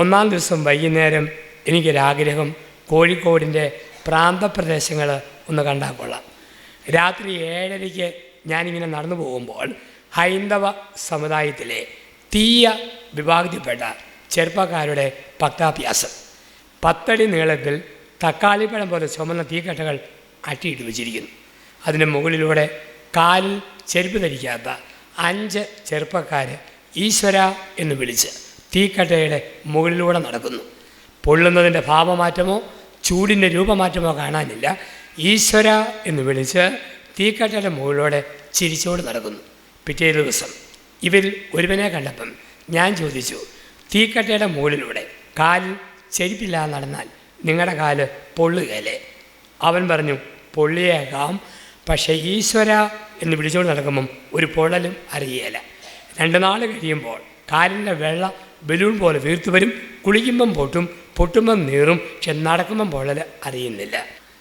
ഒന്നാം ദിവസം വൈകുന്നേരം എനിക്കൊരാഗ്രഹം കോഴിക്കോടിന്റെ പ്രാന്തപ്രദേശങ്ങൾ ഒന്ന് കണ്ടാൽ കൊള്ളാം. രാത്രി ഏഴരയ്ക്ക് ഞാനിങ്ങനെ നടന്നു പോകുമ്പോൾ ഹൈന്ദവ സമുദായത്തിലെ തീയ വിഭാഗത്തിൽപ്പെട്ട ചെറുപ്പക്കാരുടെ ഭക്താഭ്യാസം പത്തടി നീളത്തിൽ തക്കാളിപ്പഴം പോലെ ചുമന്ന തീക്കട്ടകൾ അട്ടിയിട്ട് വെച്ചിരിക്കുന്നു. അതിന് മുകളിലൂടെ കാലിൽ ചെരുപ്പ് ധരിക്കാത്ത അഞ്ച് ചെറുപ്പക്കാർ ഈശ്വര എന്ന് വിളിച്ച് തീക്കട്ടയുടെ മുകളിലൂടെ നടക്കുന്നു. പൊള്ളുന്നതിന്റെ ഭാവമാറ്റമോ ചൂടിന്റെ രൂപമാറ്റമോ കാണാനില്ല. ഈശ്വര എന്ന് വിളിച്ച് തീക്കട്ടയുടെ മുകളിലൂടെ ചിരിച്ചോട് നടക്കുന്നു. പിറ്റേ ദിവസം ഇവരിൽ ഒരുവനെ കണ്ടപ്പം ഞാൻ ചോദിച്ചു തീക്കട്ടയുടെ മുകളിലൂടെ കാൽ ചെരിപ്പില്ലാതെ നടന്നാൽ നിങ്ങളുടെ കാൽ പൊള്ളുകയല്ലേ അവൻ പറഞ്ഞു പൊള്ളിയേക്കാം പക്ഷേ ഈശ്വര എന്ന് വിളിച്ചുകൊണ്ട് നടക്കുമ്പം ഒരു പൊള്ളലും അറിയേല. രണ്ട് നാൾ കഴിയുമ്പോൾ കാലിന്റെ വെള്ള ബലൂൺ പോലെ വീർത്തു വരും കുളിക്കുമ്പം പൊട്ടും പൊട്ടുമ്പം നീറും പക്ഷെ നടക്കുമ്പം അറിയുന്നില്ല.